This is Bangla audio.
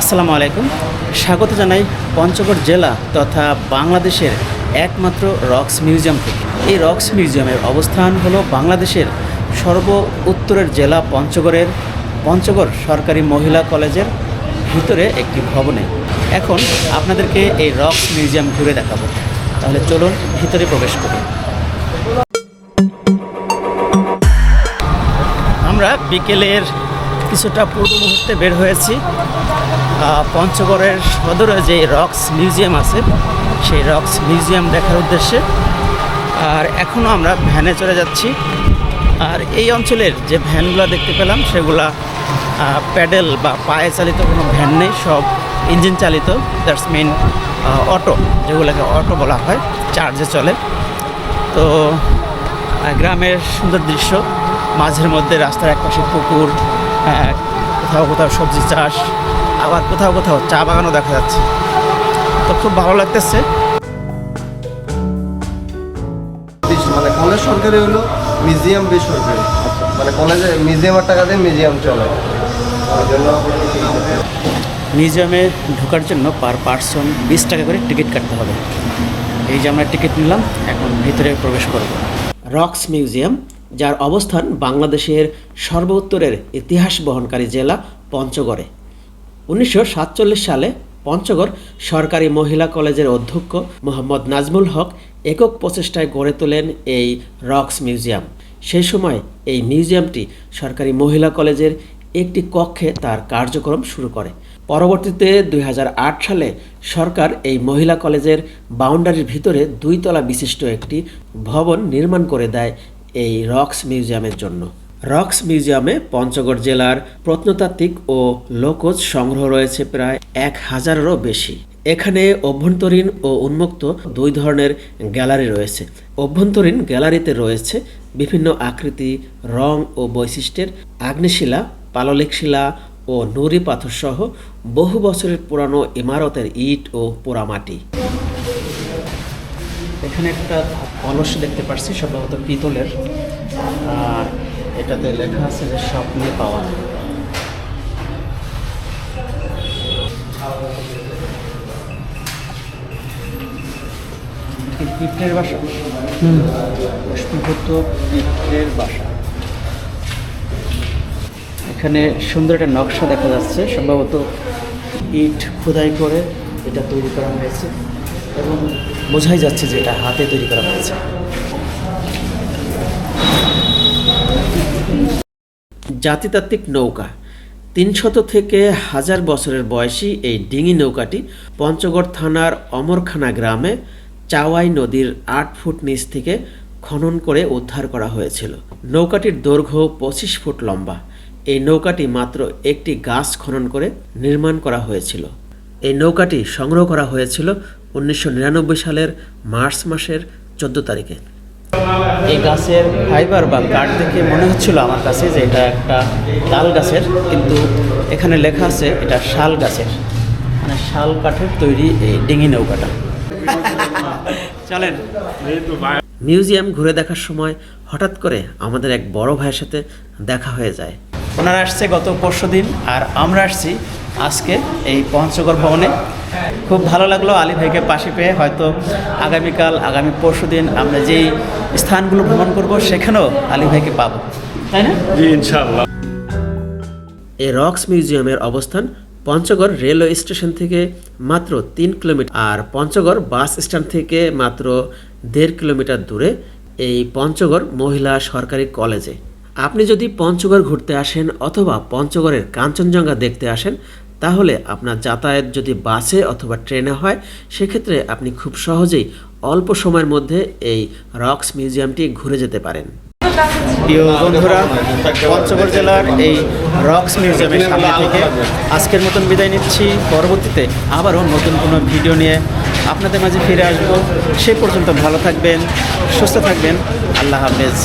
আসসালামু আলাইকুম। স্বাগত জানাই পঞ্চগড় জেলা তথা বাংলাদেশের একমাত্র রক্স মিউজিয়াম থেকে। এই রক্স মিউজিয়ামের অবস্থান হলো বাংলাদেশের সর্ব উত্তরের জেলা পঞ্চগড়ের পঞ্চগড় সরকারি মহিলা কলেজের ভিতরে একটি ভবনে। এখন আপনাদেরকে এই রক্স মিউজিয়াম ঘুরে দেখাবো। তাহলে চলুন ভিতরে প্রবেশ করি। আমরা বিকেলের কিছুটা পূর্ব মুহূর্তে বের হয়েছি। পঞ্চগড়ের সদরে যে রক্স মিউজিয়াম আছে, সেই রক্স মিউজিয়াম দেখার উদ্দেশ্যে। আর এখনও আমরা ভ্যানে চলে যাচ্ছি। আর এই অঞ্চলের যে ভ্যানগুলো দেখতে পেলাম, সেগুলা প্যাডেল বা পায়ে চালিত কোনো ভ্যান নেই, সব ইঞ্জিন চালিত। দ্যাটস মিন অটো, যেগুলোকে অটো বলা হয়, চার্জে চলে। তো গ্রামের সুন্দর দৃশ্য, মাঝের মধ্যে রাস্তার একপাশে পুকুর কোথাও কোথাও সবজি চাষ আবার কোথাও কোথাও চা বাগানও দেখা যাচ্ছে। তো খুব ভালো লাগতেছে। মানে কলেজ সরকারি হলো মিউজিয়াম বেসরকারি। মানে কলেজে মিউজিয়ামের টাকা দিয়ে মিউজিয়াম চলে। মিউজিয়ামে ঢোকার জন্য পার পার্সন বিশ টাকা করে টিকিট কাটতে হবে। এই যে আমরা টিকিট নিলাম এখন ভিতরে প্রবেশ করব। রক্স মিউজিয়াম যার অবস্থান বাংলাদেশের সর্বোত্তরের ইতিহাস বহনকারী জেলা পঞ্চগড়ে। উনিশশো সাতচল্লিশ সালে পঞ্চগড় সরকারি মহিলা কলেজের অধ্যক্ষ মোহাম্মদ নাজমুল হক একক প্রচেষ্টায় গড়ে তোলেন এই রক্স মিউজিয়াম। সেই সময় এই মিউজিয়ামটি সরকারি মহিলা কলেজের একটি কক্ষে তার কার্যক্রম শুরু করে। পরবর্তীতে দুই হাজার আট সালে সরকার এই মহিলা কলেজের বাউন্ডারির ভিতরে দুইতলা বিশিষ্ট একটি ভবন নির্মাণ করে দেয় এই রক্স মিউজিয়ামের জন্য। রক্স মিউজিয়ামে পঞ্চগড় জেলার প্রত্নতাত্ত্বিক ও লোকজ সংগ্রহ রয়েছে প্রায় এক হাজারেরও বেশি। এখানে অভ্যন্তরীণ ও উন্মুক্ত দুই ধরনের গ্যালারি রয়েছে। অভ্যন্তরীণ গ্যালারিতে রয়েছে বিভিন্ন আকৃতি, রং ও বৈশিষ্ট্যের আগ্নেশিলা পাললিক শিলা ও নুড়ি পাথর সহ বহু বছরের পুরানো ইমারতের ইট ও পোড়ামাটি। এখানে একটা কলস দেখতে পাচ্ছি সম্ভবত পিতলের। আর এটাতে লেখা আছে যে স্বপ্নে পাওয়া পিঁপড়ের বাসা? হুম। পুষ্পভূত পিঁপড়ের বাসা। এখানে সুন্দর একটা নকশা দেখা যাচ্ছে সম্ভবত ইট খোদাই করে এটা তৈরি করা হয়েছে। এবং বোঝাই যাচ্ছে যে এটা হাতে তৈরি করা হয়েছে। জাতিতাত্ত্বিক নৌকা। তিনশত থেকে হাজার বছরের বয়সী এই ডিঙি নৌকাটি পঞ্চগড় থানার অমরখানা গ্রামে চাওয়াই নদীর আট ফুট নিচ থেকে খনন করে উদ্ধার করা হয়েছিল। নৌকাটির দৈর্ঘ্য পঁচিশ ফুট লম্বা। এই নৌকাটি মাত্র একটি গাছ খনন করে নির্মাণ করা হয়েছিল। এই নৌকাটি সংগ্রহ করা হয়েছিল উনিশশো নিরানব্বই সালের মার্চ মাসের চোদ্দ তারিখে। এই গাছের ফাইবার বা কাঠ দেখে মনে হচ্ছিল আমার কাছে যে এটা একটা তাল গাছের কিন্তু এখানে লেখা আছে এটা শাল গাছের। মানে শাল কাঠের তৈরি এই ডিঙি নৌকাটা। চলেন। মিউজিয়াম ঘুরে দেখার সময় হঠাৎ করে আমাদের এক বড় ভাইয়ের সাথে দেখা হয়ে যায়। ওনারা আসছে গত পরশু দিন আর আমরা আসছি আজকে এই পঞ্চগড় ভবনে। খুব ভালো লাগল আলী ভাইকে পাশে পেয়ে। হয়তো আগামীকাল আগামী পরশু দিন আমরা যেই স্থানগুলো ভ্রমণ করব সেখানেও আলী ভাইকে পাবো। তাই না? জি ইনশাআল্লাহ। এই রক্স মিউজিয়ামের অবস্থান পঞ্চগড় রেলওয়ে স্টেশন থেকে মাত্র তিন কিলোমিটার আর পঞ্চগড় বাস স্ট্যান্ড থেকে মাত্র দেড় কিলোমিটার দূরে এই পঞ্চগড় মহিলা সরকারি কলেজে। আপনি যদি পঞ্চগড় ঘুরতে আসেন অথবা পঞ্চগড়ের কাঞ্চনজঙ্ঘা দেখতে আসেন তাহলে আপনার যাতায়াত যদি বাসে অথবা ট্রেনে হয়, সেক্ষেত্রে আপনি খুব সহজেই অল্প সময়ের মধ্যে এই রক্স মিউজিয়ামটি ঘুরে যেতে পারেন। প্রিয় বন্ধুরা, পঞ্চগড় জেলার এই রক্স মিউজিয়ামের সামনে থেকে আজকের মতন বিদায় নিচ্ছি। পরবর্তীতে আবারও নতুন কোনো ভিডিও নিয়ে আপনাদের মাঝে ফিরে আসব। সে পর্যন্ত ভালো থাকবেন, সুস্থ থাকবেন। আল্লাহ হাফেজ।